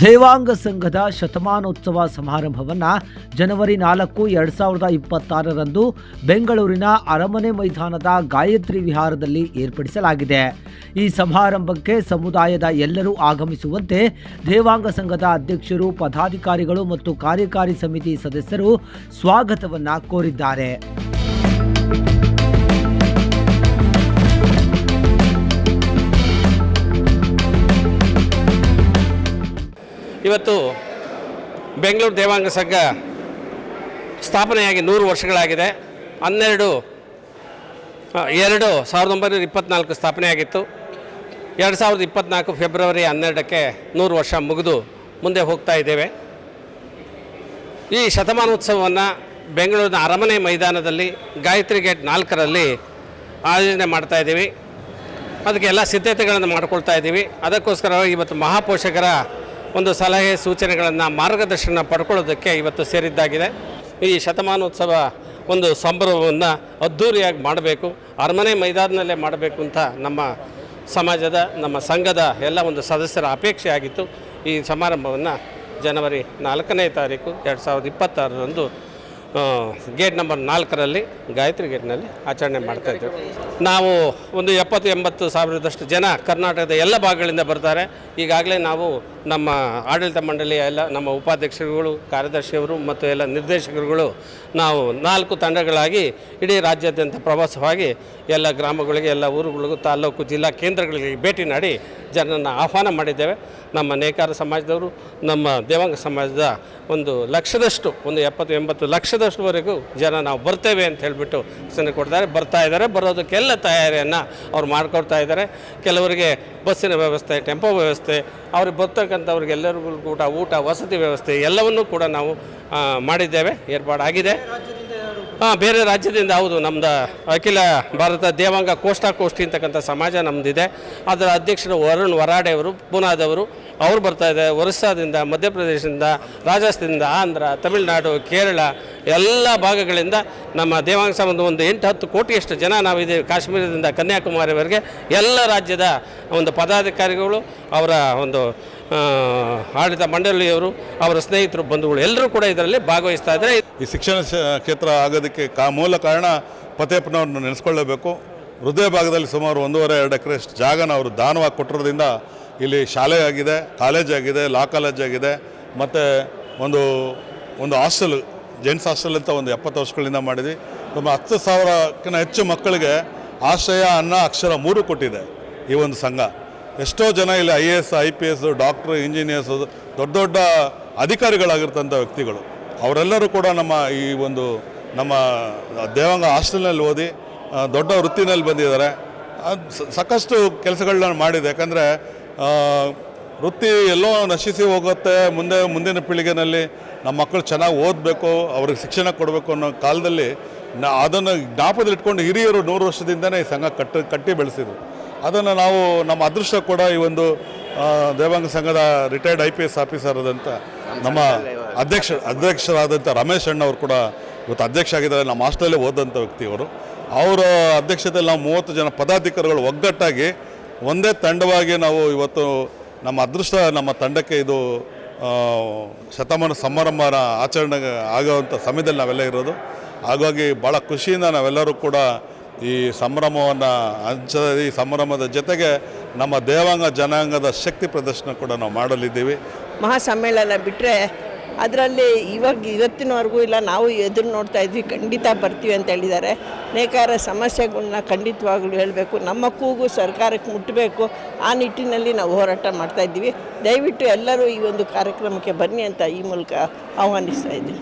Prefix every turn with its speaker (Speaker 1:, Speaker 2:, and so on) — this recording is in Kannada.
Speaker 1: ದೇವಾಂಗ ಸಂಘದ ಶತಮಾನೋತ್ಸವ ಸಮಾರಂಭವನ್ನು ಜನವರಿ ನಾಲ್ಕು, ಎರಡು ಸಾವಿರದ ಇಪ್ಪತ್ತಾರರಂದು ಬೆಂಗಳೂರಿನ ಅರಮನೆ ಮೈದಾನದ ಗಾಯತ್ರಿ ವಿಹಾರದಲ್ಲಿ ಏರ್ಪಡಿಸಲಾಗಿದೆ. ಈ ಸಮಾರಂಭಕ್ಕೆ ಸಮುದಾಯದ ಎಲ್ಲರೂ ಆಗಮಿಸುವಂತೆ ದೇವಾಂಗ ಸಂಘದ ಅಧ್ಯಕ್ಷರು, ಪದಾಧಿಕಾರಿಗಳು ಮತ್ತು ಕಾರ್ಯಕಾರಿ ಸಮಿತಿ ಸದಸ್ಯರು ಸ್ವಾಗತವನ್ನು ಕೋರಿದ್ದಾರೆ.
Speaker 2: ಇವತ್ತು ಬೆಂಗಳೂರು ದೇವಾಂಗ ಸಂಘ ಸ್ಥಾಪನೆಯಾಗಿ ನೂರು ವರ್ಷಗಳಾಗಿದೆ. ಹನ್ನೆರಡು ಎರಡು ಸಾವಿರದ ಒಂಬೈನೂರ ಇಪ್ಪತ್ತ್ನಾಲ್ಕು ಸ್ಥಾಪನೆಯಾಗಿತ್ತು ಎರಡು ಸಾವಿರದ ಇಪ್ಪತ್ತ್ನಾಲ್ಕು ಫೆಬ್ರವರಿ ಹನ್ನೆರಡಕ್ಕೆ ನೂರು ವರ್ಷ ಮುಗಿದು ಮುಂದೆ ಹೋಗ್ತಾ ಇದ್ದೇವೆ. ಈ ಶತಮಾನೋತ್ಸವವನ್ನು ಬೆಂಗಳೂರಿನ ಅರಮನೆ ಮೈದಾನದಲ್ಲಿ ಗಾಯತ್ರಿ ಗೇಟ್ ನಾಲ್ಕರಲ್ಲಿ ಆಯೋಜನೆ ಮಾಡ್ತಾ ಇದ್ದೀವಿ. ಅದಕ್ಕೆ ಎಲ್ಲ ಸಿದ್ಧತೆಗಳನ್ನು ಮಾಡ್ಕೊಳ್ತಾ ಇದ್ದೀವಿ. ಅದಕ್ಕೋಸ್ಕರ ಇವತ್ತು ಮಹಾಪೋಷಕರ ಒಂದು ಸಲಹೆ ಸೂಚನೆಗಳನ್ನು ಮಾರ್ಗದರ್ಶನ ಪಡ್ಕೊಳ್ಳೋದಕ್ಕೆ ಇವತ್ತು ಸೇರಿದ್ದಾಗಿದೆ. ಈ ಶತಮಾನೋತ್ಸವ ಒಂದು ಸಂಭ್ರಮವನ್ನು ಅದ್ಧೂರಿಯಾಗಿ ಮಾಡಬೇಕು, ಅರಮನೆ ಮೈದಾನದಲ್ಲೇ ಮಾಡಬೇಕು ಅಂತ ನಮ್ಮ ಸಮಾಜದ, ನಮ್ಮ ಸಂಘದ ಎಲ್ಲ ಒಂದು ಸದಸ್ಯರ ಅಪೇಕ್ಷೆ ಆಗಿತ್ತು. ಈ ಸಮಾರಂಭವನ್ನು ಜನವರಿ ನಾಲ್ಕನೇ ತಾರೀಕು ಎರಡು ಸಾವಿರದ ಇಪ್ಪತ್ತಾರರಂದು ಗೇಟ್ ನಂಬರ್ ನಾಲ್ಕರಲ್ಲಿ, ಗಾಯತ್ರಿ ಗೇಟ್ನಲ್ಲಿ ಆಚರಣೆ ಮಾಡ್ತಾ ಇದ್ದೇವೆ. ನಾವು ಒಂದು ಎಪ್ಪತ್ತು, ಎಂಬತ್ತು ಸಾವಿರದಷ್ಟು ಜನ ಕರ್ನಾಟಕದ ಎಲ್ಲ ಭಾಗಗಳಿಂದ ಬರ್ತಾರೆ. ಈಗಾಗಲೇ ನಾವು ನಮ್ಮ ಆಡಳಿತ ಮಂಡಳಿಯ ಎಲ್ಲ, ನಮ್ಮ ಉಪಾಧ್ಯಕ್ಷರುಗಳು, ಕಾರ್ಯದರ್ಶಿಯವರು ಮತ್ತು ಎಲ್ಲ ನಿರ್ದೇಶಕರುಗಳು ನಾವು ನಾಲ್ಕು ತಂಡಗಳಾಗಿ ಇಡೀ ರಾಜ್ಯಾದ್ಯಂತ ಪ್ರವಾಸವಾಗಿ ಎಲ್ಲ ಗ್ರಾಮಗಳಿಗೆ, ಎಲ್ಲ ಊರುಗಳಿಗೂ ತಾಲ್ಲೂಕು ಜಿಲ್ಲಾ ಕೇಂದ್ರಗಳಿಗೆ ಭೇಟಿ ನೀಡಿ ಜನರನ್ನು ಆಹ್ವಾನ ಮಾಡಿದ್ದೇವೆ. ನಮ್ಮ ನೇಕಾರ ಸಮಾಜದವರು, ನಮ್ಮ ದೇವಾಂಗ ಸಮಾಜದ ಒಂದು ಲಕ್ಷದಷ್ಟು, ಒಂದು ಎಪ್ಪತ್ತು, ಎಂಬತ್ತು ಲಕ್ಷದಷ್ಟುವರೆಗೂ ಜನ ನಾವು ಬರ್ತೇವೆ ಅಂತ ಹೇಳಿಬಿಟ್ಟು ಸೂಚನೆ ಕೊಡ್ತಾರೆ. ಬರ್ತಾ ಇದ್ದಾರೆ. ಬರೋದಕ್ಕೆಲ್ಲ ತಯಾರಿಯನ್ನು ಅವ್ರು ಮಾಡ್ಕೊಡ್ತಾ ಇದ್ದಾರೆ. ಕೆಲವರಿಗೆ ಬಸ್ಸಿನ ವ್ಯವಸ್ಥೆ, ಟೆಂಪೋ ವ್ಯವಸ್ಥೆ, ಅವ್ರಿಗೆ ಬರ್ತಕ್ಕಂಥವ್ರಿಗೆಲ್ಲರಿಗೂ ಕೂಡ ಊಟ, ವಸತಿ ವ್ಯವಸ್ಥೆ ಎಲ್ಲವನ್ನೂ ಕೂಡ ನಾವು ಮಾಡಿದ್ದೇವೆ. ಏರ್ಪಾಡಾಗಿದೆ ಹಾಂ ಬೇರೆ ರಾಜ್ಯದಿಂದ ಹೌದು ನಮ್ಮದು ಅಖಿಲ ಭಾರತ ದೇವಾಂಗ ಕೋಷ್ಠಾಕೋಷ್ಠಿ ಅಂತಕ್ಕಂಥ ಸಮಾಜ ನಮ್ಮದಿದೆ ಅದರ ಅಧ್ಯಕ್ಷರು ವರುಣ್ ವರಾಡೆ ಅವರು ಪೂನಾದವರು, ಅವ್ರು ಬರ್ತಾ ಇದ್ದಾರೆ. ಒರಿಸ್ಸಾದಿಂದ, ಮಧ್ಯಪ್ರದೇಶದಿಂದ, ರಾಜಸ್ಥಾನದಿಂದ ಆಂಧ್ರ, ತಮಿಳುನಾಡು, ಕೇರಳ ಎಲ್ಲ ಭಾಗಗಳಿಂದ ನಮ್ಮ ದೇವಾಂಗ ಸಂಬಂಧ ಒಂದು ಎಂಟು ಹತ್ತು ಕೋಟಿಯಷ್ಟು ಜನ ನಾವಿದ್ದೇವೆ ಕಾಶ್ಮೀರದಿಂದ ಕನ್ಯಾಕುಮಾರಿವರೆಗೆ ಎಲ್ಲ ರಾಜ್ಯದ ಒಂದು ಪದಾಧಿಕಾರಿಗಳು, ಅವರ ಒಂದು ಆಡಳಿತ ಮಂಡಳಿಯವರು, ಅವರ ಸ್ನೇಹಿತರು, ಬಂಧುಗಳು ಎಲ್ಲರೂ ಕೂಡ ಇದರಲ್ಲಿ ಭಾಗವಹಿಸ್ತಾ ಇದ್ದಾರೆ.
Speaker 3: ಈ ಶಿಕ್ಷಣ ಕ್ಷೇತ್ರ ಆಗೋದಕ್ಕೆ ಕಾ, ಮೂಲ ಕಾರಣ ಫತೇಪನವ್ರನ್ನ ನೆನೆಸ್ಕೊಳ್ಳಬೇಕು. ಹೃದಯ ಭಾಗದಲ್ಲಿ ಸುಮಾರು ಒಂದೂವರೆ, ಎರಡು ಎಕರೆಷ್ಟು ಜಾಗನ ಅವರು ದಾನವಾಗಿ ಕೊಟ್ಟಿರೋದ್ರಿಂದ ಇಲ್ಲಿ ಶಾಲೆ ಆಗಿದೆ, ಕಾಲೇಜ್ ಆಗಿದೆ, ಲಾ ಕಾಲೇಜ್ ಆಗಿದೆ, ಮತ್ತು ಒಂದು ಒಂದು ಹಾಸ್ಟೆಲ್ ಜೆಂಟ್ಸ್ ಹಾಸ್ಟೆಲ್ ಅಂತ ಒಂದು ಎಪ್ಪತ್ತು ವರ್ಷಗಳಿಂದ ಮಾಡಿದ್ವಿ. ತುಂಬ ಹತ್ತು ಸಾವಿರಕ್ಕಿಂತ ಹೆಚ್ಚು ಮಕ್ಕಳಿಗೆ ಆಶ್ರಯ, ಅನ್ನ, ಅಕ್ಷರ ಮೂರು ಕೊಟ್ಟಿದೆ ಈ ಒಂದು ಸಂಘ. ಎಷ್ಟೋ ಜನ ಇಲ್ಲಿ I A S, I P S, doctor, engineers, ದೊಡ್ಡ ದೊಡ್ಡ ಅಧಿಕಾರಿಗಳಾಗಿರ್ತಂಥ ವ್ಯಕ್ತಿಗಳು. ಅವರೆಲ್ಲರೂ ಕೂಡ ನಮ್ಮ ಈ ಒಂದು ನಮ್ಮ ದೇವಾಂಗ ಹಾಸ್ಟೆಲ್ನಲ್ಲಿ ಓದಿ ದೊಡ್ಡ ವೃತ್ತಿನಲ್ಲಿ ಬಂದಿದ್ದಾರೆ. ಸಾಕಷ್ಟು ಕೆಲಸಗಳನ್ನ ಮಾಡಿದೆ. ಯಾಕಂದರೆ ವೃತ್ತಿ ಎಲ್ಲೋ ನಶಿಸಿ ಹೋಗುತ್ತೆ ಮುಂದೆ, ಮುಂದಿನ ಪೀಳಿಗೆನಲ್ಲಿ. ನಮ್ಮ ಮಕ್ಕಳು ಚೆನ್ನಾಗಿ ಓದಬೇಕು, ಅವ್ರಿಗೆ ಶಿಕ್ಷಣ ಕೊಡಬೇಕು ಅನ್ನೋ ಕಾಲದಲ್ಲಿ ನಾ ಅದನ್ನು ಜ್ಞಾಪದಲ್ಲಿಟ್ಕೊಂಡು ಹಿರಿಯರು ನೂರು ವರ್ಷದಿಂದನೇ ಈ ಸಂಘ ಕಟ್ಟಿ ಕಟ್ಟಿ ಬೆಳೆಸಿದ್ರು. ಅದನ್ನು ನಾವು ನಮ್ಮ ಅದೃಷ್ಟ ಕೂಡ ಈ ಒಂದು ದೇವಾಂಗ ಸಂಘದ retired I P S officer ಆದಂಥ ನಮ್ಮ ಅಧ್ಯಕ್ಷ ಅಧ್ಯಕ್ಷರಾದಂಥ ರಮೇಶ್ ಅವರು ಕೂಡ ಇವತ್ತು ಅಧ್ಯಕ್ಷ ಆಗಿದ್ದಾರೆ. ನಮ್ಮ ಹಾಸ್ಟೆಲಲ್ಲಿ ಓದಂಥ ವ್ಯಕ್ತಿ ಅವರು ಅವರ ಅಧ್ಯಕ್ಷತೆಯಲ್ಲಿ ನಾವು ಮೂವತ್ತು ಜನ ಪದಾಧಿಕಾರಿಗಳು ಒಗ್ಗಟ್ಟಾಗಿ ಒಂದೇ ತಂಡವಾಗಿ ನಾವು ಇವತ್ತು ನಮ್ಮ ಅದೃಷ್ಟ ನಮ್ಮ ತಂಡಕ್ಕೆ ಇದು ಶತಮಾನ ಸಮಾರಂಭನ ಆಚರಣೆ ಆಗುವಂಥ ಸಮಯದಲ್ಲಿ ನಾವೆಲ್ಲ ಇರೋದು. ಹಾಗಾಗಿ ಭಾಳ ಖುಷಿಯಿಂದ ನಾವೆಲ್ಲರೂ ಕೂಡ ಈ ಸಂಭ್ರಮವನ್ನು ಹಂಚ ಈ ಸಂಭ್ರಮದ ಜೊತೆಗೆ ನಮ್ಮ ದೇವಾಂಗ ಜನಾಂಗದ ಶಕ್ತಿ ಪ್ರದರ್ಶನ ಕೂಡ ನಾವು ಮಾಡಲಿದ್ದೀವಿ.
Speaker 4: ಮಹಾಸಮ್ಮೇಳನ ಬಿಟ್ಟರೆ ಅದರಲ್ಲಿ ಇವಾಗ ಇವತ್ತಿನವರೆಗೂ ಇಲ್ಲ, ನಾವು ಎದುರು ನೋಡ್ತಾ ಇದ್ವಿ, ಖಂಡಿತ ಬರ್ತೀವಿ ಅಂತ ಹೇಳಿದ್ದಾರೆ. ನೇಕಾರ ಸಮಸ್ಯೆಗಳನ್ನ ಖಂಡಿತವಾಗ್ಲೂ ಹೇಳಬೇಕು. ನಮ್ಮ ಕೂಗು ಸರ್ಕಾರಕ್ಕೆ ಮುಟ್ಟಬೇಕು ಆ ನಿಟ್ಟಿನಲ್ಲಿ ನಾವು ಹೋರಾಟ ಮಾಡ್ತಾ ಇದ್ದೀವಿ. ದಯವಿಟ್ಟು ಎಲ್ಲರೂ ಈ ಒಂದು ಕಾರ್ಯಕ್ರಮಕ್ಕೆ ಬನ್ನಿ ಅಂತ ಈ ಮೂಲಕ ಆಹ್ವಾನಿಸ್ತಾ ಇದ್ದೀವಿ